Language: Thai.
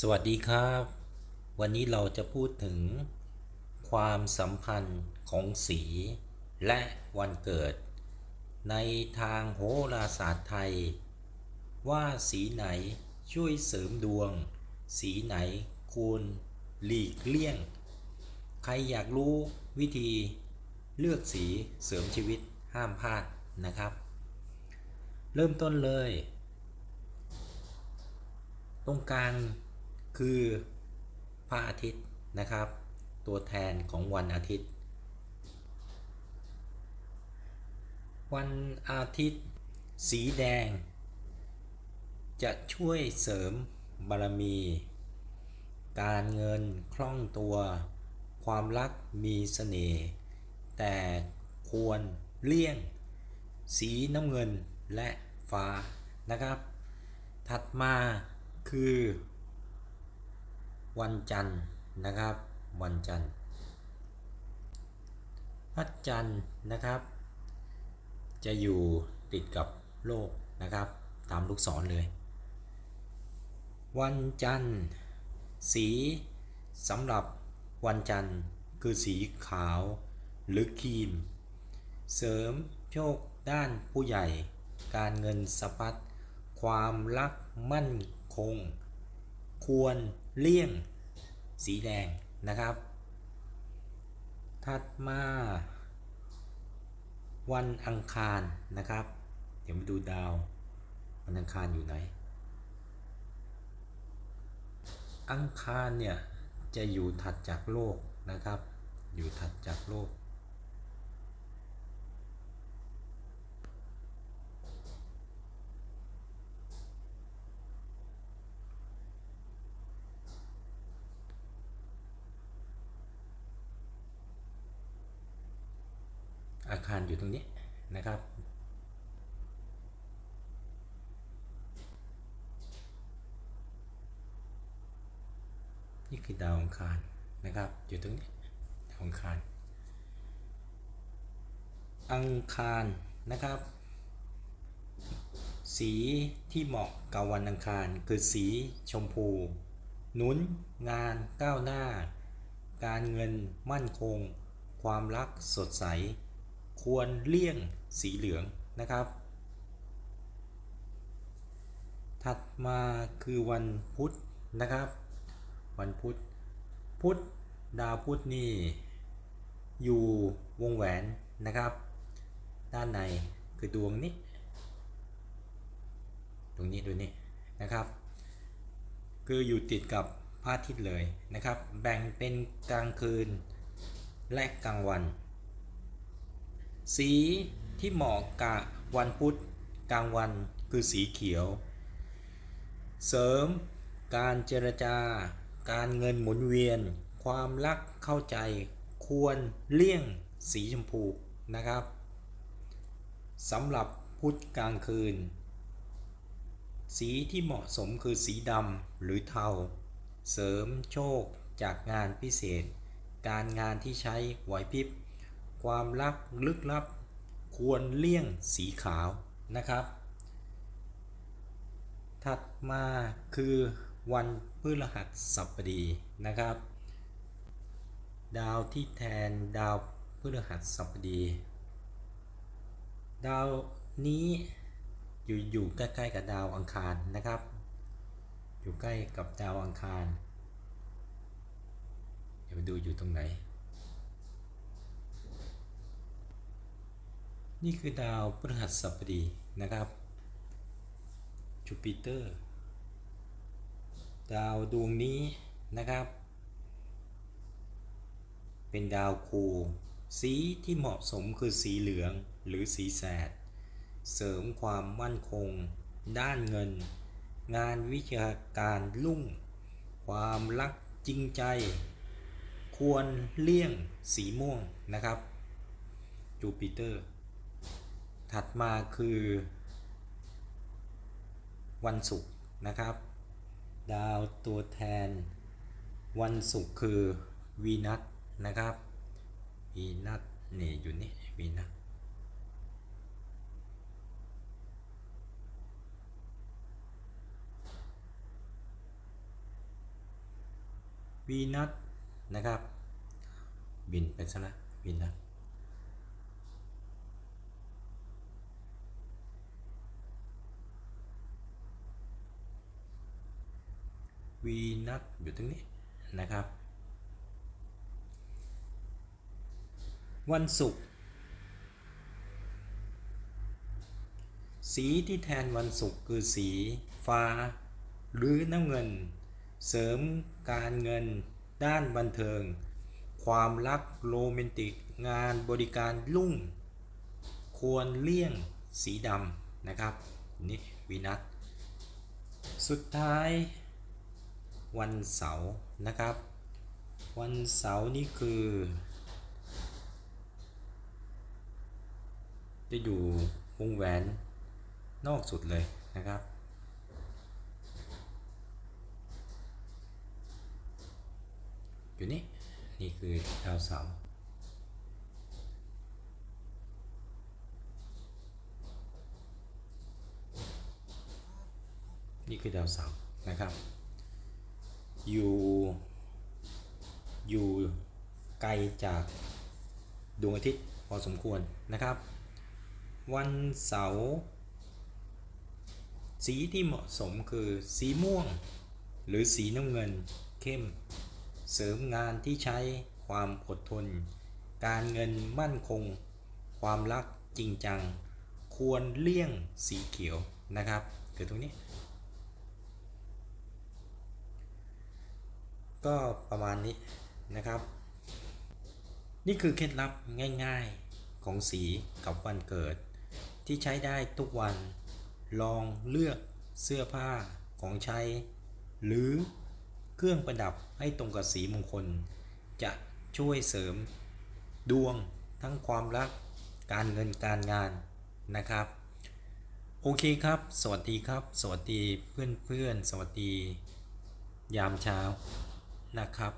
สวัสดีครับ วันนี้เราจะพูดถึง ความสัมพันธ์ของสี และวันเกิด ในทางโหราศาสตร์ไทย ว่าสีไหนช่วยเสริมดวง สีไหนควรหลีกเลี่ยง ใครอยากรู้วิธีเลือกสีเสริมชีวิตห้ามพลาดนะครับ เริ่มต้นเลย ตรงกลาง คือพระอาทิตย์นะครับ ตัวแทนของวันอาทิตย์ วันอาทิตย์ สีแดง จะช่วยเสริมบารมี การเงินคล่องตัว ความรักมีเสน่ห์แต่ควรเลี่ยง สีน้ำเงินและฟ้านะครับ ถัดมาคือ วันจันทร์นะครับ วันจันทร์พระจันทร์นะครับ จะอยู่ติดกับโลกนะครับ ตามลูกศรเลย วันจันทร์ สีสำหรับวันจันทร์คือสีขาวหรือครีม เสริมโชคด้านผู้ใหญ่ การเงินสะพัดความรักมั่นคง ควรเลี่ยง สีแดงนะครับ ถัดมา วันอังคารนะครับ เดี๋ยวมาดูดาว วันอังคารอยู่ไหน อังคารเนี่ยจะอยู่ถัดจากโลกนะครับ อยู่ถัดจากโลก อาคารอยู่ตรงนี้นะครับ นี่คือดาวอังคารนะครับ อยู่ตรงนี้ดาวอังคาร อังคารนะครับ สีที่เหมาะกับวันอังคารคือสีชมพู หนุน งานก้าวหน้า การเงินมั่นคง ความรักสดใส ควรเลี่ยงสีเหลืองนะครับ ถัดมาคือวันพุธนะครับ วันพุธ พุธดาวพุธนี่อยู่วงแหวนนะครับ ด้านในคือดวงนี้ตรงนี้ดูนี่นะครับ คืออยู่ติดกับพระอาทิตย์เลยนะครับ แบ่งเป็นกลางคืนและกลางวัน สีที่เหมาะกับวันพุธกลางวันคือสีเขียว เสริมการเจรจา การเงินหมุนเวียน ความรักเข้าใจ ควรเลี่ยงสีชมพูนะครับสำหรับพุธกลางคืน สีที่เหมาะสมคือสีดำหรือเทา เสริมโชคจากงานพิเศษ การงานที่ใช้ไหวพริบ ความรักลึกลับ ควรเลี่ยงสีขาวนะครับ ถัดมาคือวันพฤหัสบดีนะครับ ดาวที่แทนดาวพฤหัสบดี ดาวนี้อยู่อยู่ใกล้ๆกับดาวอังคารนะครับ อยู่ใกล้กับดาวอังคารเดี๋ยวมาดูอยู่ตรงไหน นี่คือดาวพฤหัสบดีนะครับจูปิเตอร์ ดาวดวงนี้นะครับ เป็นดาวคูสีที่เหมาะสมคือสีเหลืองหรือสีแสด เสริมความมั่นคง ด้านเงิน งานวิชาการลุ่ง ความรักจริงใจ ควรเลี่ยงสีม่วงนะครับจูปิเตอร์ ถัดมาคือ วันศุกร์นะครับ ดาวตัวแทน วันศุกร์คือวีนัสนะครับวีนัสนี่อยู่นี่วีนัสวีนัสนะครับ บินไปซะละวีนัส วีนัสอยู่ตรงนี้นะครับ วันศุกร์สีที่แทนวันศุกร์คือสีฟ้า หรือน้ำเงิน เสริมการเงิน ด้านบันเทิง ความรักโรแมนติก งานบริการลุ่ง ควรเลี่ยงสีดำนะครับ นี่วีนัสสุดท้าย วันเสาร์นะครับ วันเสาร์นี่คือ จะอยู่วงแหวนนอกสุดเลยนะครับ อยู่นี่ นี่คือดาวเสาร์นี่คือดาวเสาร์นะครับ อยู่ อยู่ไกลจากดวงอาทิตย์พอสมควรนะครับ วันเสาร์สีที่เหมาะสมคือสีม่วง หรือสีน้ำเงินเข้ม เสริมงานที่ใช้ความอดทน การเงินมั่นคง ความรักจริงจัง ควรเลี่ยงสีเขียวนะครับคือตรงนี้ ก็ประมาณนี้นะครับ นี่คือเคล็ดลับง่ายๆของสีกับวันเกิด ที่ใช้ได้ทุกวันลองเลือกเสื้อผ้าของใช้ หรือเครื่องประดับให้ตรงกับสีมงคล จะช่วยเสริมดวงทั้งความรักการเงินการงานนะครับ โอเคครับ สวัสดีครับ สวัสดีเพื่อนๆสวัสดี ยามเช้า นะครับ